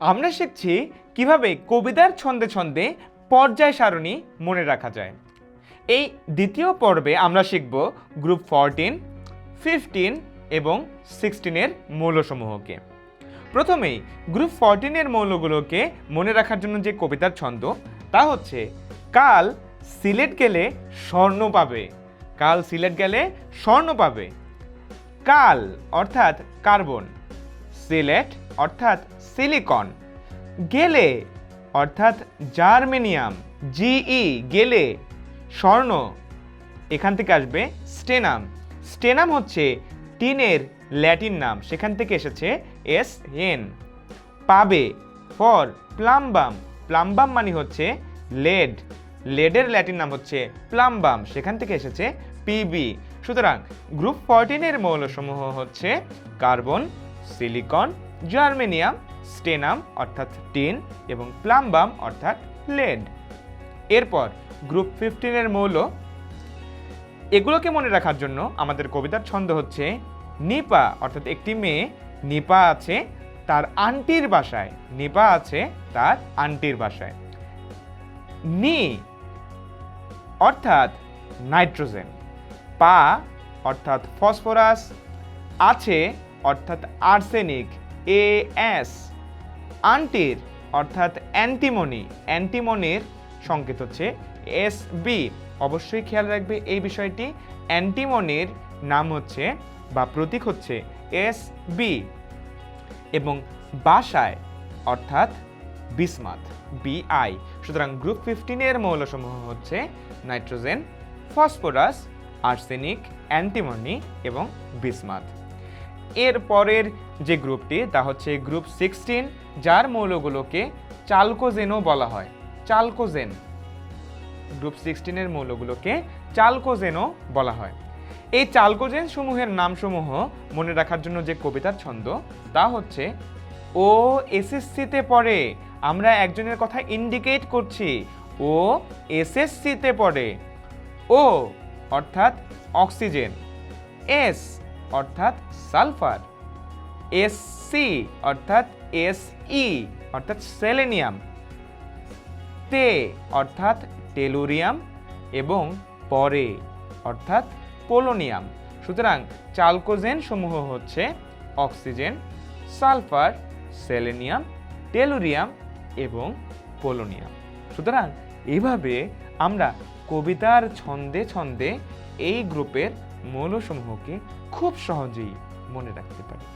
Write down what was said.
আমরা শিখছি কীভাবে কবিতার ছন্দে ছন্দে পর্যায় সারণী মনে রাখা যায়। এই দ্বিতীয় পর্বে আমরা শিখব গ্রুপ ফরটিন, ফিফটিন এবং সিক্সটিনের মৌলসমূহকে। প্রথমেই গ্রুপ ফরটিনের মৌলগুলোকে মনে রাখার জন্য যে কবিতার ছন্দ, তা হচ্ছে, কাল সিলেট গেলে স্বর্ণ পাবে। কাল সিলেট গেলে স্বর্ণ পাবে। কাল অর্থাৎ কার্বন। সিলেট অর্থাৎ সিলিকন গেলে, অর্থাৎ জার্মেনিয়াম জিই গেলে, স্বর্ণ, এখান থেকে আসবে স্টেনাম স্টেনাম হচ্ছে টিনের ল্যাটিন নাম, সেখান থেকে এসেছে এস এন পাবে ফর প্লাম্বাম প্লাম্বাম মানে হচ্ছে লেড লেডের ল্যাটিন নাম হচ্ছে প্লাম্বাম সেখান থেকে এসেছে পিবি সুতরাং গ্রুপ ফরটিনের মৌলসমূহ হচ্ছে কার্বন সিলিকন জার্মেনিয়াম, স্টেনাম অর্থাৎ টিন এবং প্লাম্বাম অর্থাৎ লেড। এরপর গ্রুপ ফিফটিনের মৌল। এগুলোকে মনে রাখার জন্য আমাদের কবিতার ছন্দ হচ্ছে নিপা, অর্থাৎ একটি মেয়ে। নিপা আছে তার আন্টির বাসায়। নিপা আছে তার আন্টির বাসায়। নি অর্থাৎ নাইট্রোজেন। পা অর্থাৎ ফসফরাস। আছে অর্থাৎ আর্সেনিক। এ এস আন্টির অর্থাৎ অ্যান্টিমনি অ্যান্টিমনির সংকেত হচ্ছে এস বি অবশ্যই খেয়াল রাখবে এই বিষয়টি। অ্যান্টিমনির নাম হচ্ছে বা প্রতীক হচ্ছে এস বি এবং বাসায়, অর্থাৎ বিসমাথ বিআই সুতরাং গ্রুপ ফিফটিনের মৌলসমূহ হচ্ছে নাইট্রোজেন ফসফরাস আর্সেনিক অ্যান্টিমনি এবং বিসমাথ এর পরের যে গ্রুপটি, তা হচ্ছে গ্রুপ সিক্সটিন, যার মৌলগুলোকে চালকোজেনও বলা হয়। চালকোজেন। গ্রুপ সিক্সটিনের মৌলগুলোকে চালকোজেনও বলা হয়। এই চালকোজেন সমূহের নামসমূহ মনে রাখার জন্য যে কবিতার ছন্দ, তা হচ্ছে, ও এসএসসিতে পড়ে, আমরা একজনের কথা ইন্ডিকেট করছি। ও এসএসসিতে পড়ে। ও অর্থাৎ অক্সিজেন। এস অর্থাৎ সালফার। এস সি অর্থাৎ এস ই অর্থাৎ সেলেনিয়াম। তে অর্থাৎ টেলুরিয়াম এবং পরে অর্থাৎ পোলোনিয়াম। সুতরাং চালকোজেন সমূহ হচ্ছে অক্সিজেন, সালফার, সেলেনিয়াম, টেলুরিয়াম এবং পোলোনিয়াম। সুতরাং এইভাবে আমরা কবিতার ছন্দে ছন্দে এই গ্রুপের মৌলসমূহকে খুব সহজেই মনে রাখতে পারি।